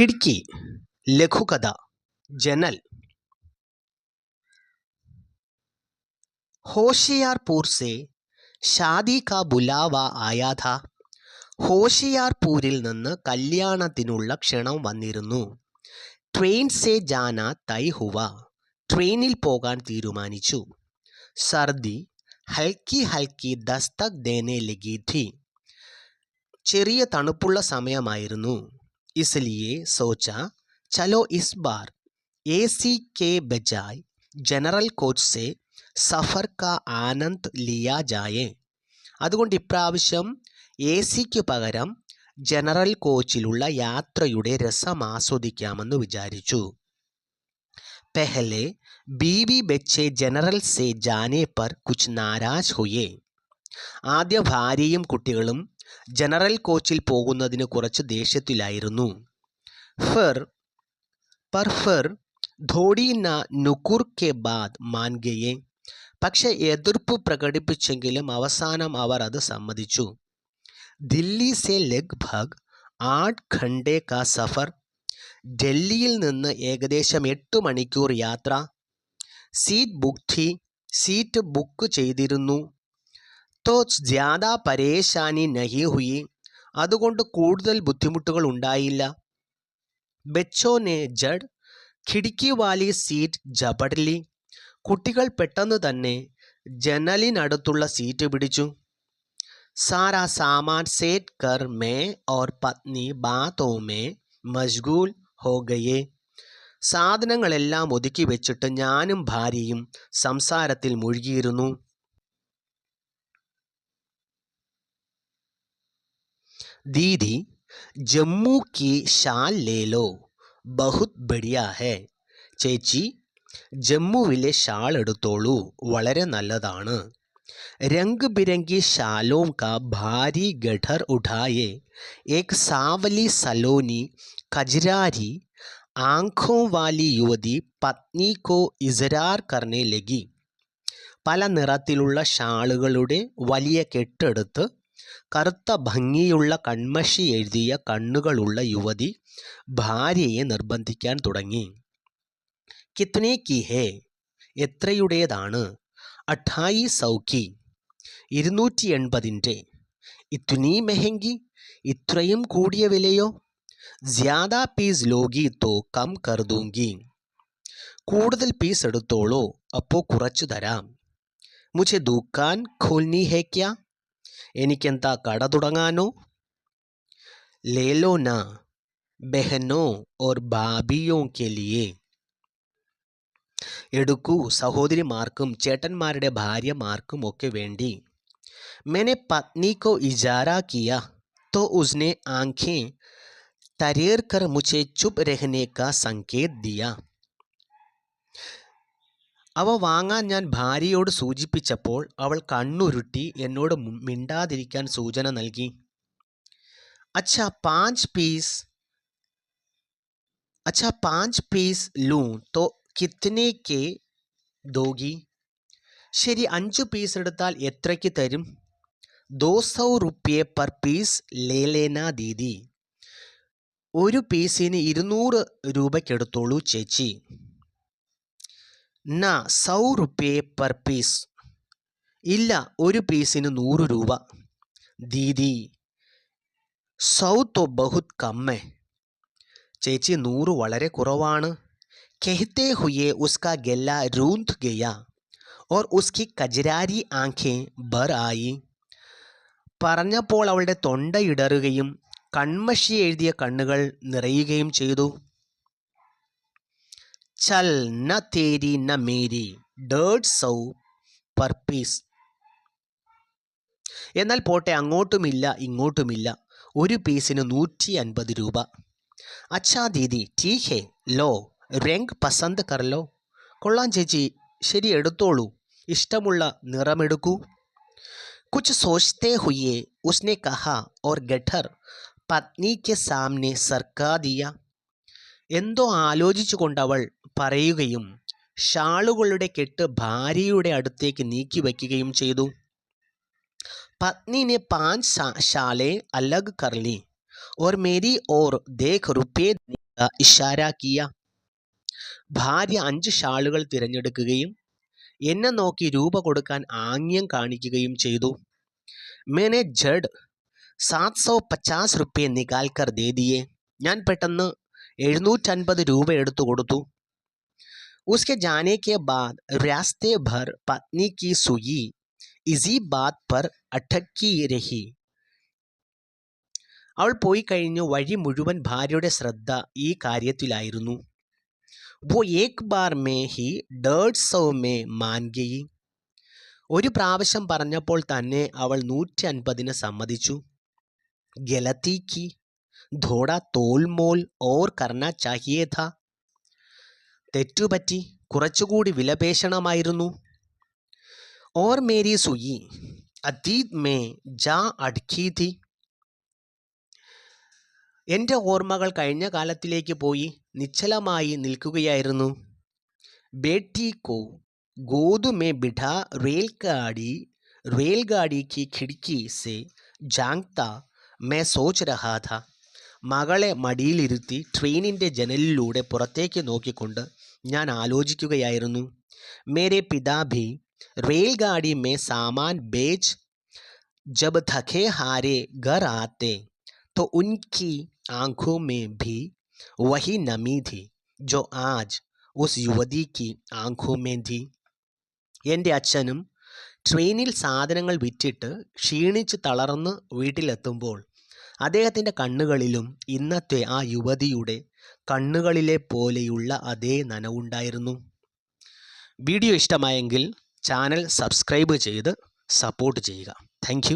ഖിഡ്കി ലഘുകഥ ജനൽ. ഹോഷിയാർപൂർ സെ ഷാദി കാ ബുലാവ ആയാഥ. ഹോഷിയാർപൂരിൽ നിന്ന് കല്യാണത്തിനുള്ള ക്ഷണം വന്നിരുന്നു. ട്രെയിൻ സെ ജാന തൈ ഹുവ. ട്രെയിനിൽ പോകാൻ തീരുമാനിച്ചു. സർദി ഹൽക്കി ഹൽക്കി ദസ്തക് ദേനെ ലഗീധി ചെറിയ തണുപ്പുള്ള സമയമായിരുന്നു. സോച്ച ചലോ ഇസ് ബാർ എ സി കെ ബജായ് ജനറൽ കോച്ച് സെ സഫർ കാ ആനന്ദ് ലിയ ജായേ അതുകൊണ്ട് ഇപ്രാവശ്യം എ സിക്ക് പകരം ജനറൽ കോച്ചിലുള്ള യാത്രയുടെ രസം ആസ്വദിക്കാമെന്ന് വിചാരിച്ചു. പെഹലെ ബീവി ബെച്ചെ ജനറൽ സെ ജാനെ പർ കുച്ച് നാരാജ് ഹുയേ. ആദ്യ ഭാര്യയും കുട്ടികളും ജനറൽ കോച്ചിൽ പോകുന്നതിന് കുറച്ച് ദേഷ്യത്തിലായിരുന്നു. ഫർ പർ ഫർ ധോഡി ന നുക്കുർ കെ ബാദ് മാൻഗയെ പക്ഷെ എതിർപ്പ് പ്രകടിപ്പിച്ചെങ്കിലും അവസാനം അവർ അത് സമ്മതിച്ചു. ദില്ലി സെ ലഗ്ഭഗ് ആട് ഖണ്ഡേ കാ സഫർ ഡൽഹിയിൽ നിന്ന് ഏകദേശം എട്ട് മണിക്കൂർ യാത്ര സീറ്റ് ബുക്ക് സീറ്റ് ബുക്ക് ചെയ്തിരുന്നു. തോ ജ്യാദ പരേശാനി നഹി ഹുയി. അതുകൊണ്ട് കൂടുതൽ ബുദ്ധിമുട്ടുകൾ ഉണ്ടായില്ല. ബെച്ചോ നെ ജഡ് ഖിടിക്കി വാലി സീറ്റ് ജബഡ്ലി കുട്ടികൾ പെട്ടെന്ന് തന്നെ ജനലിനടുത്തുള്ള സീറ്റ് പിടിച്ചു. സാരാ സാമാൻ സേറ്റ് കർ മേ ഓർ പത്നി ബാത്തോ മേ മഷ്ഗൂൽ ഹോ ഗയേ. സാധനങ്ങളെല്ലാം ഒതുക്കി വെച്ചിട്ട് ഞാനും ഭാര്യയും സംസാരത്തിൽ മുഴുകിയിരുന്നു. ദീദി ജമ്മു കി ഷാൽ ലേലോ. ബഹുത് ബഡിയ ഹേ. ചേച്ചി ജമ്മുവിലെ ഷാൾ എടുത്തോളൂ. വളരെ നല്ലതാണ്. രംഗ് ബിരംഗി ഷാലോം കാ ഭാരി ഗഠർ ഉഠായെ. ഏക് സാവലി സലോനി കജരാരി ആംഖോं വാലി യുവതി പത്നി കോ ഇസരാർ കർണേ ലഗി. പല നിറത്തിലുള്ള ഷാളുകളുടെ വലിയ കെട്ടെടുത്ത് കറുത്ത ഭംഗിയുള്ള കൺമഷി എഴുതിയ കണ്ണുകളുള്ള യുവതി ഭാര്യയെ നിർബന്ധിക്കാൻ തുടങ്ങി. കിത്നെ കി ഹേ? എത്രയുടേതാണ്? അഠായി സൗഖി. ഇരുന്നൂറ്റി എൺപതിന്റെ ഇത്നി മെഹങ്കി? ഇത്രയും കൂടിയ വിലയോ? ജ്യാദാ പീസ് ലോഗി തോ കം കർദൂങ്കി. കൂടുതൽ പീസ് എടുത്തോളൂ അപ്പോൾ കുറച്ചു തരാം. മുझे ദുക്കാൻ ഖോൽനി ഹേ എനിക്കെന്താ കട തുടങ്ങാനോ ലേലോ ന ബെഹനോ ഓർ ഭാബിയോ കെ ലിയേ എടുക്കൂ സഹോദരിമാർക്കും ചേട്ടന്മാരുടെ ഭാര്യമാർക്കും ഒക്കെ വേണ്ടി मैंने पत्नी को इजारा किया तो उसने आंखें तरेर कर मुझे चुप रहने का संकेत दिया അവ വാങ്ങാൻ ഞാൻ ഭാര്യയോട് സൂചിപ്പിച്ചപ്പോൾ അവൾ കണ്ണുരുട്ടി എന്നോട് മിണ്ടാതിരിക്കാൻ സൂചന നൽകി. അച്ഛാ പാഞ്ച് പീസ് അച്ഛാ പാഞ്ച് പീസ് ലൂ തോ കിത്തനെ കെ ദോഗി. ശരി അഞ്ച് പീസ് എടുത്താൽ എത്രയ്ക്ക് തരും? ദോ സൗ റുപ്യെ പെർ പീസ് ലേലേന ദീദി. ഒരു പീസിന് ഇരുന്നൂറ് രൂപയ്ക്കെടുത്തോളൂ ചേച്ചി. ന സൗ റുപ്യേ പെർ പീസ്. ഇല്ല ഒരു പീസിന് നൂറ് രൂപ. ദീദി സൗ തോ ബഹുത് കമ്മേ. ചേച്ചി നൂറ് വളരെ കുറവാണ്. കെഹത്തെ ഹുയെ ഉസ്കാ ഗെല്ല രൂന്ത് ഗയ. ഓർ ഉസ്കി കജരാരി ആഖേ ബർ ആയി. പറഞ്ഞപ്പോൾ അവളുടെ തൊണ്ട ഇടറുകയും കൺമഷി എഴുതിയ കണ്ണുകൾ നിറയുകയും ചെയ്തു. ചൽ न तेरी न मेरी डेड सौ पर पीस എന്നാൽ പോട്ടെ അങ്ങോട്ടുമില്ല ഇങ്ങോട്ടുമില്ല. ഒരു പീസിന് നൂറ്റി അൻപത് രൂപ. അച്ഛാ ദീദി ടീ ഹേ ലോ രംഗ് പസന്ത് കർലോ കൊള്ളാം ചേച്ചി ശരി എടുത്തോളൂ. ഇഷ്ടമുള്ള നിറമെടുക്കൂ. കുച്ച് സോച്ചേ ഹുയേ ഉസ്നെ കഹ ഓർ ഗഠർ പത്നിക്ക് സാംനെ സർക്കാ ദിയ എന്തോ ആലോചിച്ചുകൊണ്ടവൾ പറയുകയും ഷാളുകളുടെ കെട്ട് ഭാര്യയുടെ അടുത്തേക്ക് നീക്കി വയ്ക്കുകയും ചെയ്തു. പത്നിനെ പാഞ്ച് ഷാലെ അലഗ് കർലി ഓർ മേരി ഓർ ദേഖ് റുപ്പേ ഇഷാരാക്കിയ. ഭാര്യ അഞ്ച് ഷാളുകൾ തിരഞ്ഞെടുക്കുകയും എന്നെ നോക്കി രൂപ കൊടുക്കാൻ ആംഗ്യം കാണിക്കുകയും ചെയ്തു. മേനെ ജഡ് സാത് സോ പച്ചാസ് റുപ്പേ നികാൽക്കർ ദേദിയെ ഞാൻ പെട്ടെന്ന് എഴുന്നൂറ്റൻപത് രൂപ എടുത്തു കൊടുത്തു उसके जाने के बाद रास्ते भर पत्नी की सुई इसी बात पर अटकी रही അവൾ പോയി കഴിഞ്ഞു വഴി മുഴുവൻ ഭാര്യയുടെ ശ്രദ്ധ ഈ കാര്യത്തിലായിരുന്നു വോ ഏക് ബാർ മേ ഹി ഡേഡ് സൗ മേ മാൻഗയി ഒരു പ്രാവശ്യം പറഞ്ഞപ്പോൾ തന്നെ അവൾ നൂറ്റി അൻപതിന് സമ്മതിച്ചു ഗലത്തി കി ധോട തോൽമോൽ ഓർ കർണ ചാഹിയേ ഥ. തെറ്റുപറ്റി കുറച്ചുകൂടി വിലപേശണമായിരുന്നു. ഓർ മേരി സുയി അതീത് മേ ജാ അഡ്ഖി ഥി. എന്റെ ഓർമ്മകൾ കഴിഞ്ഞ കാലത്തിലേക്ക് പോയി നിശ്ചലമായി നിൽക്കുകയായിരുന്നു. ബേട്ടി കോ ഗോദു മേ ബിഠാ റേൽഗാഡി റേൽഗാഡി കി ഖിഡ്കി സെ ജാങ്ത മേ സോച്ച് രഹാ ഥ. മകളെ മടിയിലിരുത്തി ട്രെയിനിൻ്റെ ജനലിലൂടെ പുറത്തേക്ക് നോക്കിക്കൊണ്ട് ഞാൻ ആലോചിക്കുകയായിരുന്നു മേരെ പിതാഭി റെയിൽഗാഡി മേ സാമാൻ ബേച്ച് ജബ് थके हारे घर आते तो उनकी आंखों में भी वही नमी थी जो आज उस युवती की आंखों में थी എൻ്റെ അച്ഛനും ട്രെയിനിൽ സാധനങ്ങൾ വിറ്റിട്ട് ക്ഷീണിച്ച് തളർന്ന് വീട്ടിലെത്തുമ്പോൾ അദ്ദേഹത്തിന്റെ കണ്ണുകളിലും ഇന്നത്തെ ആ യുവതിയുടെ കണ്ണുകളിലെ പോലെയുള്ള അതേ നനവുണ്ടായിരുന്നു. വീഡിയോ ഇഷ്ടമായെങ്കിൽ ചാനൽ സബ്സ്ക്രൈബ് ചെയ്ത് സപ്പോർട്ട് ചെയ്യുക. താങ്ക്